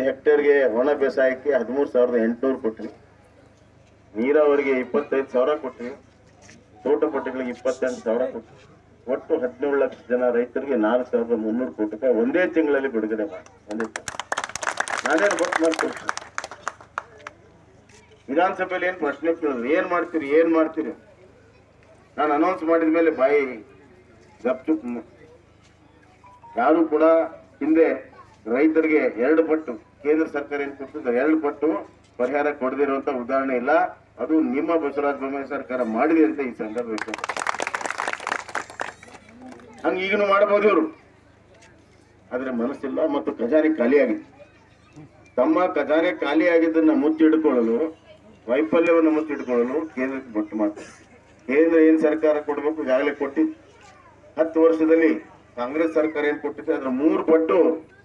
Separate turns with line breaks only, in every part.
ಒಂದು ಹೆಕ್ಟೇರ್ಗೆ ಒಣ ಬೇಸಾಯಕ್ಕೆ ಹದಿಮೂರು ಸಾವಿರದ ಎಂಟುನೂರು ಕೊಟ್ರಿ. ನೀರಾವರಿಗೆ ಇಪ್ಪತ್ತೈದು ಸಾವಿರ ಕೊಟ್ರಿ. ತೋಟಪಟ್ಟಿಗಳಿಗೆ ಇಪ್ಪತ್ತೆಂಟು ಸಾವಿರ ಕೊಟ್ರಿ. ಒಟ್ಟು ಹದಿನೇಳು ಲಕ್ಷ ಜನ ರೈತರಿಗೆ ನಾಲ್ಕು ಸಾವಿರದ ಮುನ್ನೂರು ಕೋಟಿ ರೂಪಾಯಿ ಒಂದೇ ತಿಂಗಳಲ್ಲಿ ಬಿಡುಗಡೆ ಮಾಡಿ. ಒಂದೇ ನಾನೇನು ವಿಧಾನಸಭೆಯಲ್ಲಿ ಏನು ಪ್ರಶ್ನೆ ಕೇಳಿದ್ರು? ಏನ್ ಮಾಡ್ತೀರಿ? ಏನ್ ಮಾಡ್ತೀರಿ? ನಾನು ಅನೌನ್ಸ್ ಮಾಡಿದ ಮೇಲೆ ಬಾಯಿ ಗಪ್ಚುಪ್ ಯಾರು ಕೂಡ ಹಿಂದೆ ರೈತರಿಗೆ ಎರಡು ಪಟ್ಟು ಕೇಂದ್ರ ಸರ್ಕಾರ ಏನ್ ಕೊಟ್ಟು ಎರಡು ಪಟ್ಟು ಪರಿಹಾರ ಕೊಡದಿರುವಂತ ಉದಾಹರಣೆ ಇಲ್ಲ. ಅದು ನಿಮ್ಮ ಬಸವರಾಜ ಬೊಮ್ಮಾಯಿ ಸರ್ಕಾರ ಮಾಡಿದೆ ಅಂತ ಈ ಸಂದರ್ಭ ಹಂಗ ಈಗನು ಮಾಡಬಹುದು ಇವರು. ಆದ್ರೆ ಮನಸ್ಸಿಲ್ಲ ಮತ್ತು ಖಜಾನೆ ಖಾಲಿಯಾಗಿದೆ. ತಮ್ಮ ಖಜಾನೆ ಖಾಲಿಯಾಗಿದ್ದನ್ನ ಮುಚ್ಚಿಡ್ಕೊಳ್ಳಲು ವೈಫಲ್ಯವನ್ನು ಮುಚ್ಚಿಡ್ಕೊಳ್ಳಲು ಕೇಂದ್ರಕ್ಕೆ ಬೊಟ್ಟು ಮಾಡ್ತಾರೆ. ಕೇಂದ್ರ ಏನ್ ಸರ್ಕಾರ ಕೊಡ್ಬೇಕು? ಈಗಾಗಲೇ ಕೊಟ್ಟಿದ್ದು. ಹತ್ತು ವರ್ಷದಲ್ಲಿ ಕಾಂಗ್ರೆಸ್ ಸರ್ಕಾರ ಏನ್ ಕೊಟ್ಟಿದೆ? ಅದ್ರ ಮೂರು ಪಟ್ಟು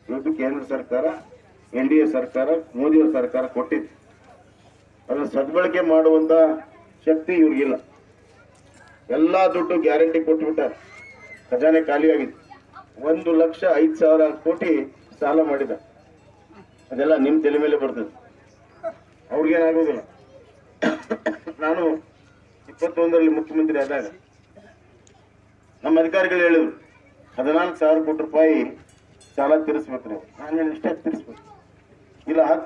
ಇವತ್ತು ಕೇಂದ್ರ ಸರ್ಕಾರ ಎನ್ ಡಿ ಎ ಸರ್ಕಾರ, ಮೋದಿಯ ಸರ್ಕಾರ ಕೊಟ್ಟಿದ್ದು ಅದನ್ನು ಸದ್ಬಳಕೆ ಮಾಡುವಂತ ಶಕ್ತಿ ಇವ್ರಿಗಿಲ್ಲ ಎಲ್ಲಾ ದುಡ್ಡು ಗ್ಯಾರಂಟಿ ಕೊಟ್ಬಿಟ್ಟಾರೆ. ಖಜಾನೆ ಖಾಲಿಯಾಗಿದೆ. ಒಂದು ಲಕ್ಷ ಐದು ಸಾವಿರ ಕೋಟಿ ಸಾಲ ಮಾಡಿದ ಅದೆಲ್ಲ ನಿಮ್ಮ ತಲೆ ಮೇಲೆ ಬರ್ತದೆ. ಅವ್ರಿಗೇನಾಗೋದಿಲ್ಲ. ನಾನು ಇಪ್ಪತ್ತೊಂದರಲ್ಲಿ ಮುಖ್ಯಮಂತ್ರಿ ಆದಾಗ ನಮ್ಮ ಅಧಿಕಾರಿಗಳು ಹೇಳಿದ್ರು, ಹದಿನಾಲ್ಕು ಸಾವಿರ ಕೋಟಿ ರೂಪಾಯಿ ಸಾಲ ತೀರಿಸ್ಬೇಕು ನೀವು. ನಾನು ಇಷ್ಟೇ ತೀರಿಸ್ಬೇಕು. ಇಲ್ಲ ಹತ್ತು